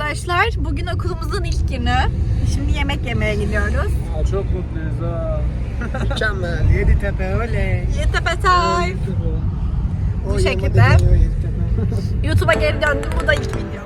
arkadaşlar. Bugün okulumuzun ilk günü. Şimdi yemek yemeye gidiyoruz. Aa, çok mutluyuz ha. Mükemmel. Yeditepe oley. Yeditepe time. Bu şekilde. YouTube'a geri döndüm. Bu da ilk video.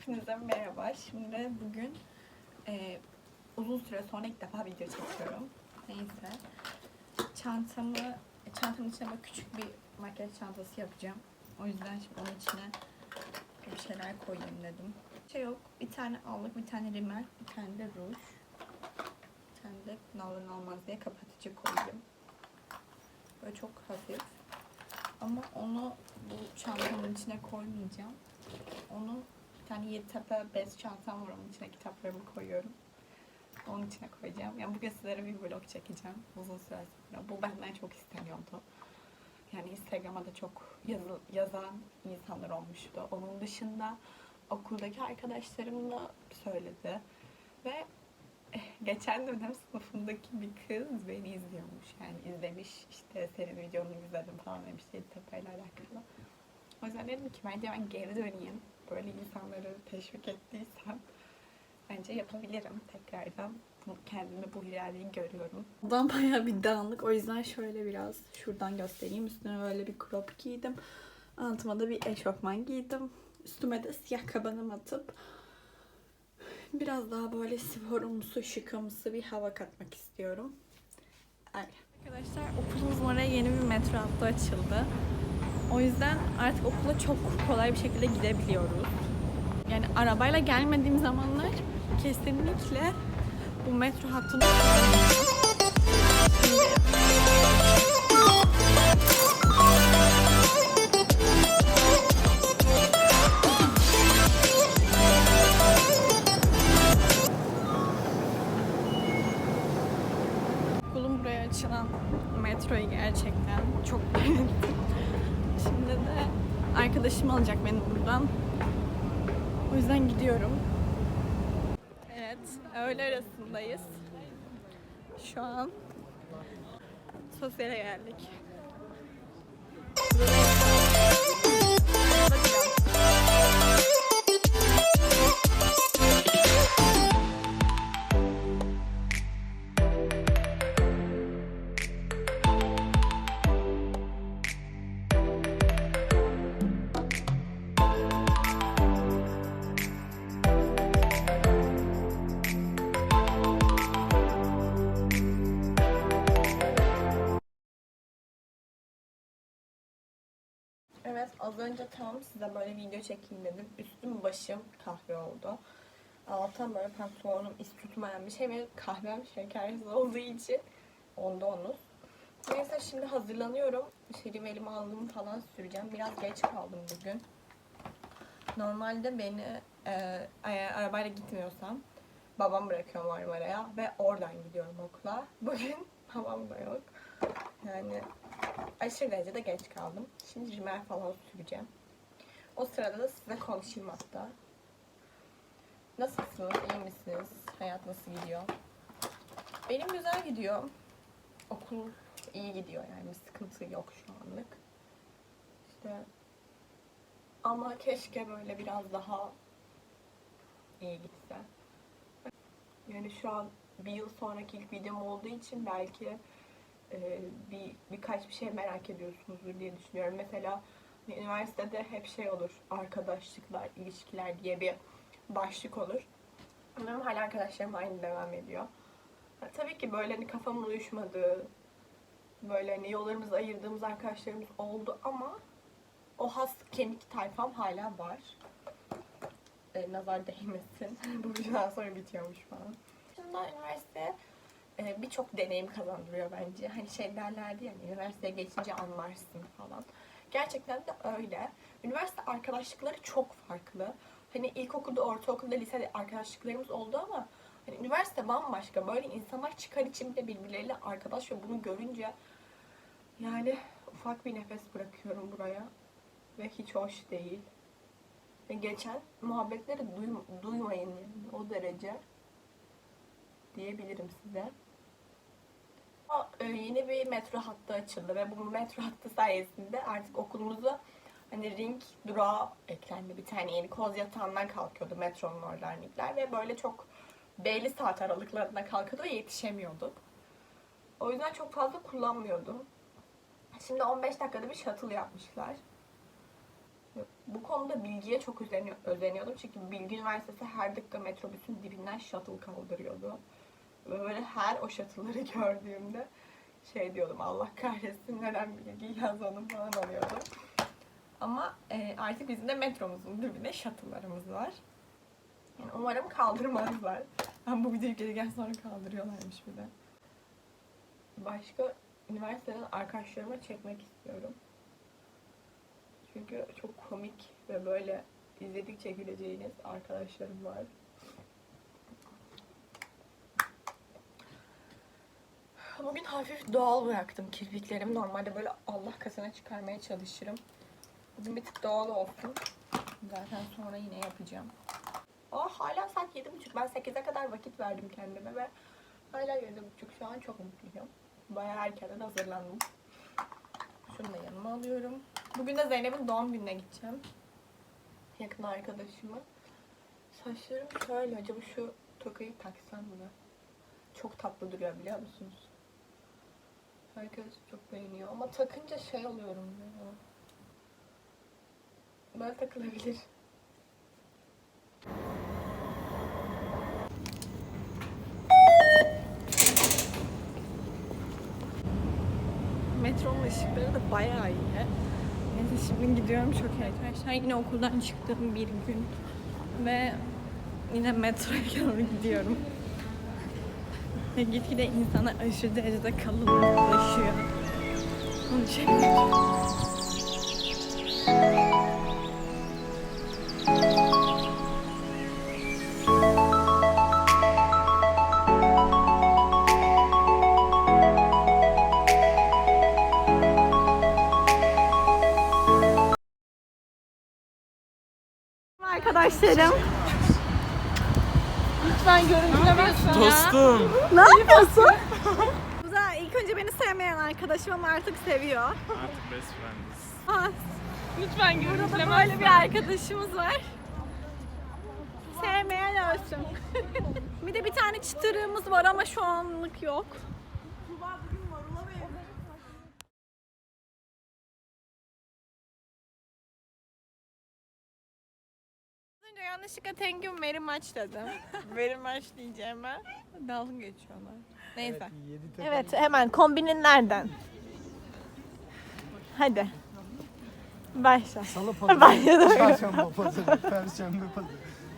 Hepinize merhaba. Şimdi bugün e, uzun süre sonra ilk defa video çekiyorum. Neyse. Çantamı, çantamın içine böyle küçük bir makyaj çantası yapacağım. O yüzden şimdi onun içine bir şeyler koyayım dedim. Şey yok. Bir tane allık, bir tane rimel, bir tane de ruj. Bir tane de ne olmaz diye kapatıcı koydum. Böyle çok hafif. Ama onu bu çantamın içine koymayacağım. Onu bir tane Yeditepe bez çantam var onun içine kitaplarımı koyuyorum. Onun içine koyacağım. Yani bugün sizlere bir vlog çekeceğim uzun süre sonra. Bu benden çok isteniyordu. Yani Instagram'a da çok yazı- yazan insanlar olmuştu. Onun dışında okuldaki arkadaşlarım da söyledi. Ve eh, geçen dönem sınıfındaki bir kız beni izliyormuş. Yani izlemiş işte senin videonu izledim falan demiş Yeditepe ile alakalı. O yüzden dedim ki bence ben geri döneyim. Böyle insanları teşvik ettiysem bence yapabilirim tekrardan. Kendimde bu iradeyi görüyorum. Odan bayağı bir dağınık. O yüzden şöyle biraz şuradan göstereyim. Üstüne böyle bir crop giydim. Altıma da bir eşofman giydim. Üstüme de siyah kabanım atıp biraz daha böyle sporumsu, şıkımsı bir hava katmak istiyorum. Öyle. Arkadaşlar okulumuzun oraya yeni bir metro hattı açıldı. O yüzden artık okula çok kolay bir şekilde gidebiliyoruz. Yani arabayla gelmediğim zamanlar kesinlikle bu metro hattını alacak beni buradan. O yüzden gidiyorum. Evet, öğle arasındayız. Şu an sosyale geldik. Evet az önce tam size böyle video çekeyim dedim. Üstüm başım kahve oldu. Allah'tan böyle pantolonum iz tutmayan bir şey ve kahvem şekersiz olduğu için onda onu. Neyse şimdi hazırlanıyorum. Şerim elime aldım falan süreceğim. Biraz geç kaldım bugün. Normalde beni e, eğer arabayla gitmiyorsam babam bırakıyor Marmara'ya ve oradan gidiyorum okula. Bugün babam da yok. Yani aşırı derecede geç kaldım. Şimdi rimel falan süreceğim. O sırada da size konuşayım hatta. Nasılsınız? İyi misiniz? Hayat nasıl gidiyor? Benim güzel gidiyor. Okul iyi gidiyor yani bir sıkıntı yok şu anlık. İşte ama keşke böyle biraz daha iyi gitse. Yani şu an bir yıl sonraki ilk videom olduğu için belki e, bir birkaç bir şey merak ediyorsunuzdur diye düşünüyorum. Mesela üniversitede hep şey olur, arkadaşlıklar, ilişkiler diye bir başlık olur. Benim hala arkadaşlarım aynı devam ediyor. Ha, tabii ki böyle hani kafamın uyuşmadığı, böyle hani yollarımızı ayırdığımız arkadaşlarımız oldu ama o has kemik tayfam hala var. e, nazar değmesin. Bu videodan sonra bitiyormuş falan. Şimdi üniversite e, birçok deneyim kazandırıyor bence. Hani şey derlerdi ya hani üniversiteye geçince anlarsın falan. Gerçekten de öyle. Üniversite arkadaşlıkları çok farklı. Hani ilkokulda, ortaokulda, lisede arkadaşlıklarımız oldu ama hani üniversite bambaşka. Böyle insanlar çıkar için bile birbirleriyle arkadaş ve bunu görünce yani ufak bir nefes bırakıyorum buraya. Ve hiç hoş değil. Ve geçen muhabbetleri duym- duymayın yani o derece diyebilirim size. Yeni bir metro hattı açıldı ve bu metro hattı sayesinde artık okulumuza hani ring durağı eklendi. Bir tane yeni koz yatağından kalkıyordu metronun oradan ringler ve böyle çok belli saat aralıklarında kalkıyordu ve yetişemiyorduk. O yüzden çok fazla kullanmıyordum. Şimdi 15 dakikada bir shuttle yapmışlar. Bu konuda bilgiye çok özeniyor, özeniyordum. Çünkü Bilgi Üniversitesi her dakika metrobüsün dibinden shuttle kaldırıyordu. Ve böyle her o shuttle'ları gördüğümde şey diyordum Allah kahretsin neden bilgi yazmadım falan oluyordum. Ama e, artık bizim de metromuzun dibinde shuttle'larımız var. Yani umarım kaldırmazlar. Ben bu videoyu gelirken sonra kaldırıyorlarmış bir de. Başka üniversiteden arkadaşlarıma çekmek istiyorum. Çünkü çok komik ve böyle izledikçe güleceğiniz arkadaşlarım var. Bugün hafif doğal bıraktım kirpiklerimi. Normalde böyle Allah kasına çıkarmaya çalışırım. Bugün bir tık doğal olsun. Zaten sonra yine yapacağım. Aa hala saat yedi buçuk. Ben 8'e kadar vakit verdim kendime ve hala yedi buçuk. Şu an çok mutluyum. Bayağı erkenden hazırlandım. Şunu da yanıma alıyorum. Bugün de Zeynep'in doğum gününe gideceğim. Yakın arkadaşımı. Saçlarım şöyle. Acaba şu tokayı taksam mı? Çok tatlı duruyor biliyor musunuz? Herkes çok beğeniyor ama takınca şey oluyorum ya. Böyle takılabilir. Metronun ışıkları da bayağı iyi. Neyse şimdi gidiyorum çok arkadaşlar. Yine okuldan çıktığım bir gün. Ve yine metroya doğru gidiyorum. Ve gitgide insana aşırı derecede kalınlaşıyor. Onu çekmek. Arkadaşlarım. Lütfen görüntülemezsin Dostum. Ne yapıyorsun? Bu da ilk önce beni sevmeyen arkadaşım ama artık seviyor. Artık best friends. Ah, Lütfen Burada böyle bir arkadaşımız var. Sevmeyen ölsün. bir de bir tane çıtırığımız var ama şu anlık yok. Önce yanlışlıkla thank you very much dedim. very much diyeceğime dalga geçiyorlar. Neyse. Evet hemen kombinin nereden? Hadi. Başla. Salı pazarı, çarşamba pazarı, perşembe pazarı,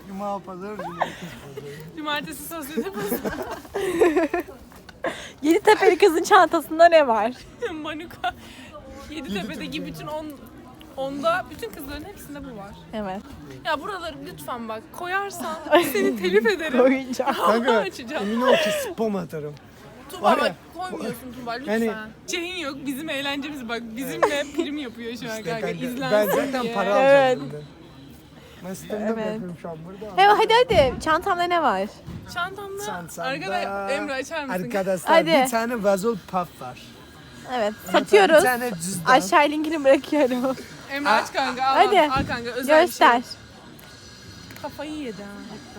cuma pazarı, cumartesi pazarı. Cumartesi sosyete pazarı. Yeditepe'li kızın çantasında ne var? Manuka. Yeditepe'deki bütün on, onda bütün kızların hepsinde bu var. Evet. Ya buraları lütfen bak koyarsan seni telif ederim. Koyacağım. Kanka açacağım. emin ol ki spam atarım. Tuba Var ya, bak koymuyorsun Tuba lütfen. Yani- Şeyin yok bizim eğlencemiz bak bizimle prim yapıyor şu an İşte kanka. kanka, İzlensin ben zaten diye. para Evet. alacağım bundan. Ben sistemde Evet. yapıyorum şu an burada. Evet hadi hadi. Çantamda ne var? Çantamda, Çantamda- arkada Emre açar mısın? Arkadaşlar Hadi. bir tane vazol puff var. Evet. Bir Satıyoruz. tane cüzdan. Aşağı linkini bırakıyorum. Emre aç kanka al, Hadi. al kanka özel Göster. bir şey. Kafayı yedi ha.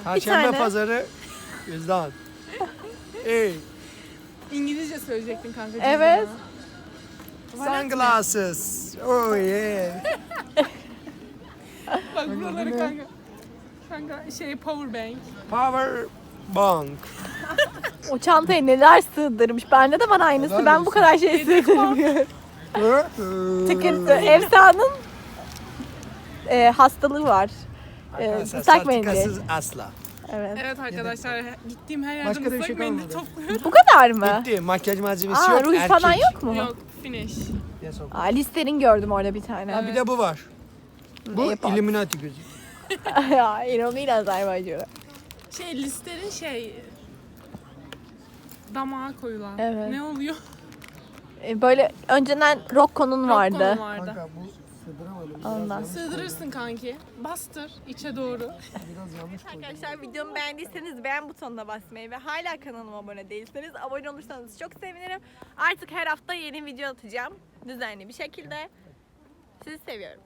Perşembe tane. pazarı cüzdan. Ey, İngilizce söyleyecektin kanka. Evet. cüzdanı. sunglasses. Oh yeah. Bak buraları kanka. Kanka şey power bank. Power bank. O çantaya neler sığdırmış. Bende de var aynısı. Helal Ben bu kadar şey sığdıramıyorum. Tıkırtı. Efsa'nın e, hastalığı var. Arkadaşlar ıslak mendil. sertifikasız asla. Evet. Evet arkadaşlar gittiğim her yerden Başka ıslak şey mendil topluyorum. Bu kadar mı? Bitti. Makyaj malzemesi Aa yok. ruj erkek. falan yok mu? Yok finish. Yes, Aa, Lister'in gördüm orada bir tane. Ha, bir de bu var. Bu Airpods. Illuminati gözü. ya inanılmaz Azerbaycan'a. Şey listerin şey damağa koyulan. Evet. Ne oluyor? E, Böyle önceden Rocco'nun vardı. Rocco'nun vardı. Kanka bu sığdıramadım. Biraz Ondan. yanlış koydum. Sığdırırsın kanki. Bastır içe doğru. Biraz yanlış koydum. Arkadaşlar videomu beğendiyseniz beğen butonuna basmayı ve hala kanalıma abone değilseniz abone olursanız çok sevinirim. Artık her hafta yeni video atacağım. Düzenli bir şekilde. Sizi seviyorum.